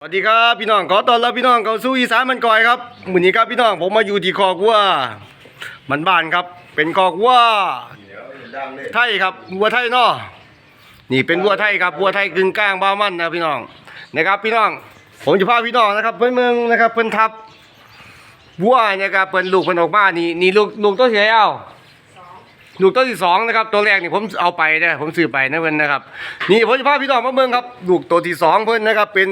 สวัสดีครับพี่น้องขอต้อนรับพี่น้องเข้าสู่อีสานมันก่อยครับมื้อนี้ครับพี่น้องผมมาอยู่ที่คอกวัวมันบ้านครับ เป็นคอกวัวไทยครับวัวไทยเนาะนี่เป็นวัวไทยครับวัวไทยกึ่งกลางบ้ามันนะพี่น้องนะครับพี่น้องผมจะพาพี่น้องนะครับ เพิ่อนเมืองนะครับเพิ่อนทับวัวนี่ยครับเพิ่นลูกเพิ่นออกมานี่นี่ลูกลูกตัวเสียเอาลูกตัวที่สองนะครับตัวแรกนี่ผมเอาไปนะผมซื้อไปนะเพิ่อนนะครับ นี่ผมจะพาพี่น้องมาเบิ่งครับลูกตัวที่สองเพิ่อนนะครับเป็น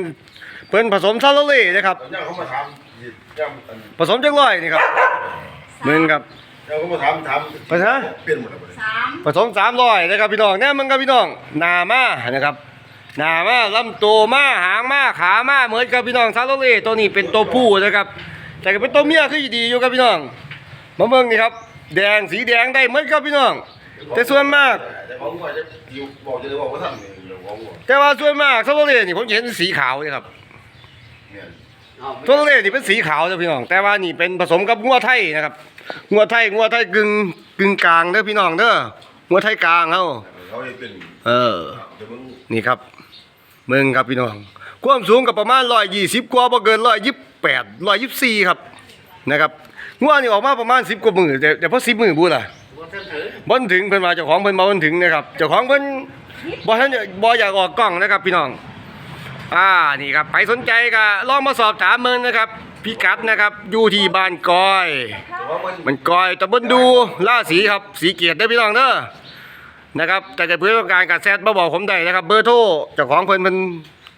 พิ่นผสมซาโลเล่นะครับย่างเขามาถามย่างอันผสมจักร้อยนี่ครับเมืองครับย่างเขามาถามถามภาษาเปลี่ยนหมดเลยสามผสมสามร้อยนะครับพี่น้องเนี่ยมันครับพี่น้องหนามานะครับหนามาลำตัวมาหางมาขามาเหมือนกับพี่น้องซาโลเล่ตัวนี้เป็นตัวผู้นะครับ แต่ก็เป็นตัวเมียคือดีอยู่ครับพี่น้องมาเบิ่งนี่ครับ แดงสีแดงได้เหมือนกับพี่น้อง แต่ส่วนมาก แต่ผมก็จะอยู่บอกจะได้บอกว่าทำนี่เดี๋ยวผมบอกแต่ว่าส่วนมากซาโลเล่นี่ผมเห็นสีขาวเลยครับ เนี่ยซาโลเล่นี่เป็นสีขาวนะพี่น้อง แต่ว่านี่เป็นผสมกับงัวไทยนะครับงัวไทยงัวไทยกึ่งกึ่งกลางเด้อพี่น้องเด้องัวไทยกลางเฮาเขาจะเป็นเออเดี๋ยวมึงนี่ครับเมืองครับพี่น้อง ความสูงกับประมาณร้อยยี่สิบกว่าบ่เกินร้อยยี่สิบแปดร้อยยี่สิบสี่ครับนะครับงวนี่ออกมาประมาณสิบกว่ามือแต่แต่พอสิบมือบูล่ะบ่ทันถึงเพิ่นมาเจ้าของเพิ่นมาบ่ทันถึงนะครับเจ้าของเพิ่นบ่ทันบ่อยากออกกล้องนะครับพี่น้อง อ่านี่ครับใครสนใจก็ลองมาสอบถามเมือนะครับ พิกัดนะครับอยู่ที่บ้านกอยมันมันกอยตะบนดูล่าสีครับสีเกียรติได้อพี่น้องเด้อนะครับ แต่จะเพื่อต้องการการแซดมาบอกผมได้นะครับ เบอร์โทรเจ้าของเพิ่นมัน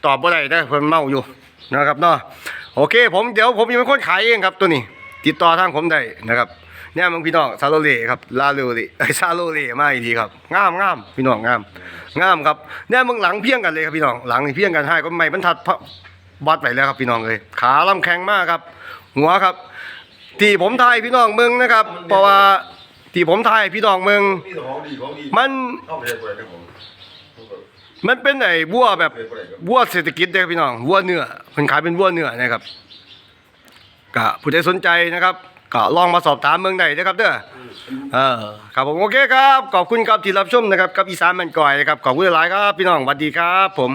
ตอบบ่ได้เด้อเพิ่นเมาอยู่นะครับเนาะโอเค ผมเดี๋ยวผมจะเป็นคนขายเองครับตัวนี้ ติดต่อทางผมได้นะครับ เนี่ยมึงพี่น้องซาโลเล่ครับลาโลเล่ไอซาโลเล่มาอีกทีครับงามงามพี่น้องงามงามครับเนี่ยมึงหลังเพียงกันเลยครับพี่น้องหลังเพียงกันให้ก็ไม่บรรทัดบัดไปแล้วครับพี่น้องเลยขาลำแข็งมากครับ หัวครับ ที่ผมทายพี่น้องเมืองนะครับ เพราะว่าที่ผมทายพี่น้องเมืองมันมันเป็นไอ้วัวแบบวัวเศรษฐกิจเด้พี่น้องวัวเนื้อเพิ่นขายเป็นวัวเนื้อนะครับก็ผู้ใดสนใจนะครับ ก็ลองมาสอบถามเมืองใดนะครับเด้อเออครับผมโอเคครับ ขอบคุณครับที่รับชมนะครับกับอีสานมันก่อยนะครับขอบคุณหลายๆครับพี่น้องสวัสดีครับผม